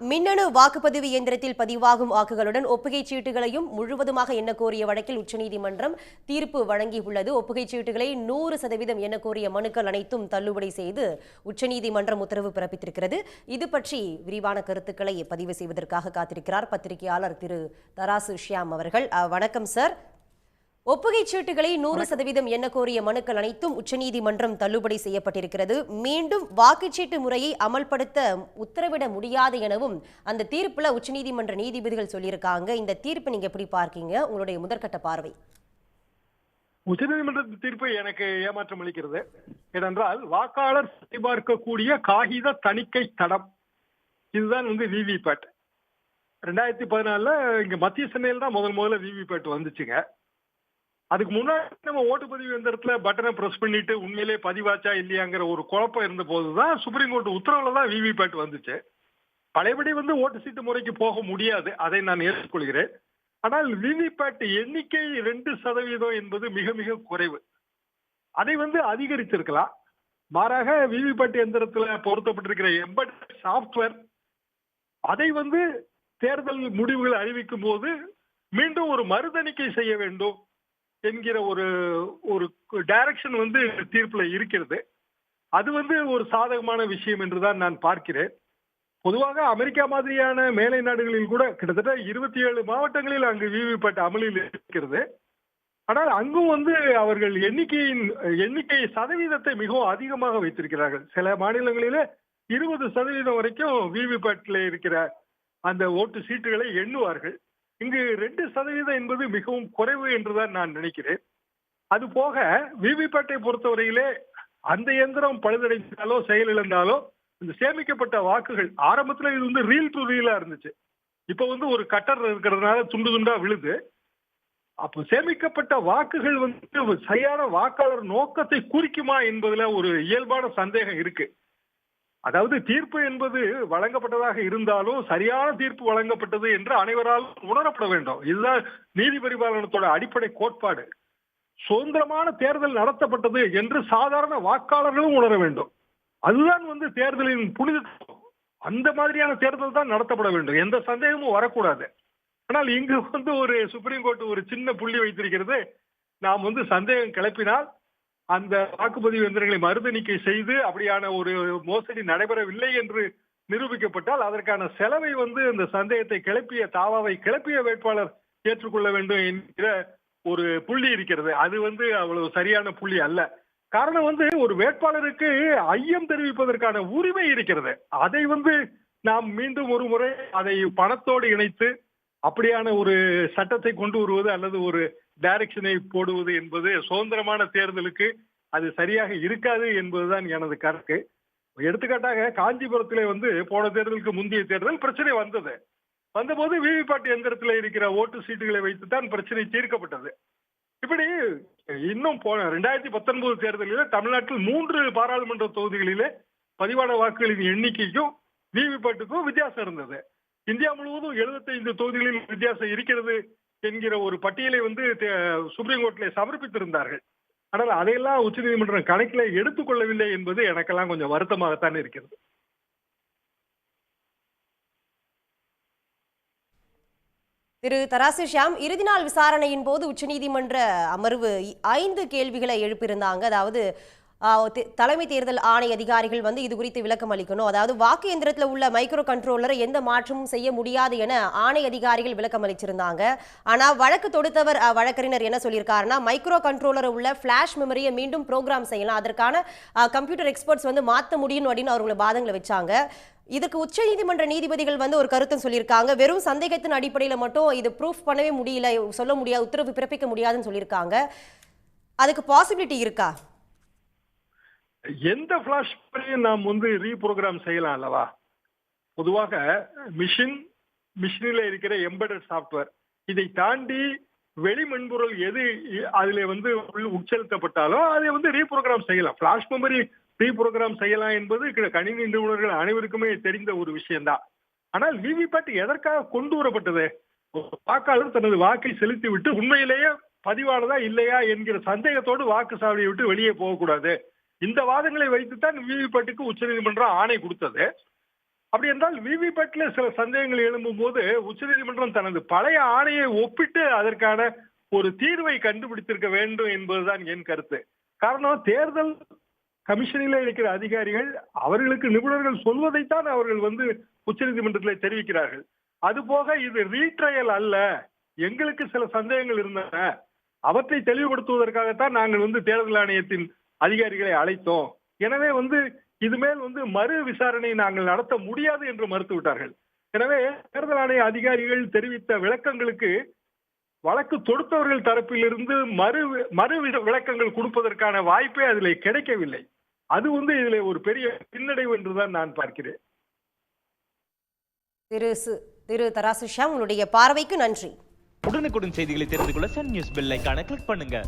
மின்னணு வாக்குப்பதிவு இயந்திரத்தில் பதிவாகும் வாக்குகளுடன் ஒப்புகைச் சீட்டுகளையும் முழுவதுமாக எண்ண கோரிய வழக்கில் உச்சநீதிமன்றம் தீர்ப்பு வழங்கியுள்ளது. ஒப்புகைச் சீட்டுகளை நூறு சதவீதம் எண்ண கோரிய மனுக்கள் அனைத்தும் தள்ளுபடி செய்து உச்சநீதிமன்றம் உத்தரவு பிறப்பித்திருக்கிறது. இது பற்றி விரிவான கருத்துக்களை பதிவு செய்வதற்காக காத்திருக்கிறார் பத்திரிகையாளர் திரு தராசு ஷியாம் அவர்கள். வணக்கம் சார். ஒப்புகைச் சீட்டுகளை நூறு சதவீதம் எண்ண கோரிய மனுக்கள் அனைத்தும் உச்சநீதிமன்றம் தள்ளுபடி செய்யப்பட்டிருக்கிறது. மீண்டும் வாக்குச்சீட்டு முறையை அமல்படுத்த உத்தரவிட முடியாது எனவும் அந்த தீர்ப்புல உச்சநீதிமன்ற நீதிபதிகள் சொல்லியிருக்காங்க. இந்த தீர்ப்பை நீங்க எப்படி பார்க்கீங்க? உங்களுடைய முதற்கட்ட பார்வை. உச்சநீதிமன்ற தீர்ப்பு எனக்கு ஏமாற்றம் அளிக்கிறது. ஏனென்றால் வாக்காளர் சரிபார்க்கக்கூடிய காகித தணிக்கை தடம். இதுதான் வந்து விவிபேட். ரெண்டாயிரத்தி பதினாலுல இங்க மத்திய சென்னையில் தான் முதல் முதல்ல விவிபேட் வந்துச்சுங்க. அதுக்கு முன்னாடி நம்ம ஓட்டுப்பதிவு எந்திரத்துல பட்டனை பிரஸ் பண்ணிட்டு உண்மையிலே பதிவாச்சா இல்லையாங்கிற ஒரு குழப்பம் இருந்த போதுதான் சுப்ரீம் கோர்ட் உத்தரவுல தான் விவிபேட் வந்துச்சு. பழையபடி வந்து ஓட்டு சீட்டு முறைக்கு போக முடியாது. அதை நான் ஏற்றுக்கொள்கிறேன். ஆனால் விவிபேட் எண்ணிக்கை ரெண்டு சதவீதம் என்பது மிக மிக குறைவு. அதை வந்து அதிகரித்திருக்கலாம். மாறாக விவிபேட் எந்திரத்துல பொருத்தப்பட்டிருக்கிற எம்பட் சாஃப்ட்வேர் அதை வந்து தேர்தல் முடிவுகள் அறிவிக்கும் போது மீண்டும் ஒரு மறுதணிக்கை செய்ய வேண்டும். என்கிற ஒரு ஒரு டைரக்ஷன் வந்து தீர்ப்புல இருக்கிறது. அது வந்து ஒரு சாதகமான விஷயம் என்றுதான் நான் பார்க்கிறேன். பொதுவாக அமெரிக்கா மாதிரியான மேலை நாடுகளில் கூட கிட்டத்தட்ட இருபத்தி ஏழு மாவட்டங்களில் அங்கு விவிபேட் அமலில் இருக்கிறது. ஆனால் அங்கும் வந்து அவர்கள் எண்ணிக்கையின் எண்ணிக்கை சதவீதத்தை மிகவும் அதிகமாக வைத்திருக்கிறார்கள். சில மாநிலங்களிலே இருபது சதவீதம் வரைக்கும் விவிபேட்ல இருக்கிற அந்த ஓட்டு சீட்டுகளை எண்ணுவார்கள். இங்கு ரெண்டு சதவீதம் என்பது மிகவும் குறைவு என்றுதான் நான் நினைக்கிறேன். அது போக விவிபேட்டை பொறுத்தவரையிலே அந்த இயந்திரம் பழுதடைந்தாலோ செயலிழந்தாலோ இந்த சேமிக்கப்பட்ட வாக்குகள் ஆரம்பத்துல இது வந்து ரீல் டு ரீலா இருந்துச்சு. இப்ப வந்து ஒரு கட்டர் இருக்கிறதுனால துண்டு துண்டா விழுது. அப்போ சேமிக்கப்பட்ட வாக்குகள் வந்து சரியான வாக்காளர் நோக்கத்தை குறிக்குமா என்பதுல ஒரு இயல்பான சந்தேகம் இருக்கு. அதாவது தீர்ப்பு என்பது வழங்கப்பட்டதாக இருந்தாலும் சரியான தீர்ப்பு வழங்கப்பட்டது என்று அனைவராலும் உணரப்பட வேண்டும். இதுதான் நீதி பரிபாலனத்தோட அடிப்படை கோட்பாடு. சுதந்திரமான தேர்தல் நடத்தப்பட்டது என்று சாதாரண வாக்காளர்களும் உணர வேண்டும். அதுதான் வந்து தேர்தலின் புனிதத்துவம். அந்த மாதிரியான தேர்தல் தான் நடத்தப்பட வேண்டும். எந்த சந்தேகமும் வரக்கூடாது. ஆனால் இங்கு வந்து ஒரு சுப்ரீம் கோர்ட் ஒரு சின்ன புள்ளி வைத்திருக்கிறது. நாம் வந்து சந்தேகம் கிளப்பினால் அந்த வாக்குப்பதிவு எந்திரங்களை மறுதணிக்கை செய்து அப்படியான ஒரு மோசடி நடைபெறவில்லை என்று நிரூபிக்கப்பட்டால் அதற்கான செலவை வந்து இந்த சந்தேகத்தை கிளப்பிய தாவாவை கிளப்பிய வேட்பாளர் ஏற்றுக்கொள்ள வேண்டும் என்கிற ஒரு புள்ளி இருக்கிறது. அது வந்து அவ்வளவு சரியான புள்ளி அல்ல. காரணம் வந்து ஒரு வேட்பாளருக்கு ஐயம் தெரிவிப்பதற்கான உரிமை இருக்கிறது. அதை வந்து நாம் மீண்டும் ஒரு முறை அதை பணத்தோடு இணைத்து அப்படியான ஒரு சட்டத்தை கொண்டு வருவது அல்லது ஒரு டைரக்ஷனை போடுவது என்பது சுதந்திரமான தேர்தலுக்கு அது சரியாக இருக்காது என்பதுதான் எனது கருத்து. எடுத்துக்காட்டாக காஞ்சிபுரத்திலே வந்து போன தேர்தலுக்கு முந்தைய தேர்தல் பிரச்சனை வந்தது. வந்தபோது விவிபாட் எந்திரத்தில் இருக்கிற ஓட்டு சீட்டுகளை வைத்துத்தான் பிரச்சனை தீர்க்கப்பட்டது. இப்படி இன்னும் போன ரெண்டாயிரத்தி பத்தொன்பது தேர்தலில் தமிழ்நாட்டில் மூன்று பாராளுமன்ற தொகுதிகளிலே பதிவான வாக்குகளின் எண்ணிக்கைக்கும் விவிபாட்டுக்கும் வித்தியாசம் இருந்தது. இந்தியா முழுவதும் 75 தொகுதிகளில் வித்தியாசம் இருக்கிறது என்கிற ஒரு பட்டியலை வந்து சுப்ரீம் கோர்ட்ல சமர்ப்பித்திருந்தார்கள். ஆனால் அதையெல்லாம் உச்சநீதிமன்றம் கணக்கில் எடுத்துக்கொள்ளவில்லை என்பது எனக்கெல்லாம் கொஞ்சம் வருத்தமாகத்தான் இருக்கிறது. திரு தராசு ஷியாம் இறுதி நாள் விசாரணையின் போது உச்சநீதிமன்ற அமர்வு ஐந்து கேள்விகளை எழுப்பியிருந்தாங்க. அதாவது தலைமை தேர்தல் ஆணை அதிகாரிகள் வந்து இது குறித்து விளக்கம் அளிக்கணும். அதாவது வாக்கு எந்திரத்தில் உள்ள மைக்ரோ கண்ட்ரோலரை எந்த மாற்றமும் செய்ய முடியாது என ஆணை அதிகாரிகள் விளக்கம் அளிச்சிருந்தாங்க. ஆனால் வழக்கு தொடுத்தவர் வழக்கறிஞர் என்ன சொல்லியிருக்காருன்னா மைக்ரோ கண்ட்ரோலர் உள்ள ஃபிளாஷ் மெமரியை மீண்டும் ப்ரோக்ராம் செய்யலாம். அதற்கான கம்ப்யூட்டர் எக்ஸ்பர்ட்ஸ் வந்து மாற்ற முடியும் அப்படின்னு அவங்கள வாதங்களை வச்சாங்க. இதுக்கு உச்சநீதிமன்ற நீதிபதிகள் வந்து ஒரு கருத்தும் சொல்லியிருக்காங்க. வெறும் சந்தேகத்தின் அடிப்படையில் மட்டும் இது ப்ரூஃப் பண்ணவே முடியல சொல்ல முடியாது உத்தரவு பிறப்பிக்க முடியாதுன்னு சொல்லியிருக்காங்க. அதுக்கு பாசிபிலிட்டி இருக்கா? எந்த பிளாஷ் நாம் வந்து ரீப்ரோக்ராம் செய்யலாம் அல்லவா? பொதுவாக மிஷின் மிஷினில் இருக்கிற எம்பெடட் சாஃப்ட்வேர் இதை தாண்டி வெளி மென்பொருள் எது அதில் வந்து உள் உட்செலுத்தப்பட்டாலும் அதை வந்து ரீப்ரோக்ராம் செய்யலாம். ஃபிளாஷ் மெமரி ரீப்ரோக்ராம் செய்யலாம் என்பது கணினி நிபுணர்கள் அனைவருக்குமே தெரிந்த ஒரு விஷயம்தான். ஆனால் விவிபேட் எதற்காக கொண்டு வரப்பட்டது? வாக்காளர் தனது வாக்கை செலுத்தி விட்டு உண்மையிலேயே பதிவானதா இல்லையா என்கிற சந்தேகத்தோடு வாக்கு சாவடியை விட்டு வெளியே போகக்கூடாது. இந்த வாதங்களை வைத்துத்தான் விவிபேட்டுக்கு உச்சநீதிமன்றம் ஆணை கொடுத்தது. அப்படி என்றால் விவிபேட்ல சில சந்தேகங்கள் எழும்பும் போது உச்சநீதிமன்றம் தனது பழைய ஆணையை ஒப்பிட்டு அதற்கான ஒரு தீர்வை கண்டுபிடித்திருக்க வேண்டும் என்பதுதான் என் கருத்து. காரணம் தேர்தல் கமிஷனில் இருக்கிற அதிகாரிகள் அவர்களுக்கு நிபுணர்கள் சொல்வதைத்தான் அவர்கள் வந்து உச்சநீதிமன்றத்தில் தெரிவிக்கிறார்கள். அதுபோக இது ரீட்ரையல் அல்ல. எங்களுக்கு சில சந்தேகங்கள் இருந்தன. அவற்றை தெளிவுபடுத்துவதற்காகத்தான் நாங்கள் வந்து தேர்தல் ஆணையத்தின் அதிகாரிகளை அழைத்தோம். எனவே வந்து இது மேல் வந்து மறு விசாரணை நாங்கள் நடத்த முடியாது என்று மறுத்து விட்டார்கள் எனவே தேர்தல் ஆணைய அதிகாரிகள் தெரிவித்த விளக்கங்களுக்கு வழக்கு தொடுத்தவர்கள் தரப்பிலிருந்து மறு மறு விளக்கங்கள் கொடுப்பதற்கான வாய்ப்பே அதில் கிடைக்கவில்லை. அது வந்து இதுல ஒரு பெரிய பின்னடைவு என்றுதான் நான் பார்க்கிறேன். திரு திரு தராசு ஷியாம் உங்களுடைய பார்வைக்கு நன்றி. உடனுக்குடன் செய்திகளை தெரிந்து கொள்ள சன் நியூஸ் பெல் ஐகானை கிளிக் பண்ணுங்க.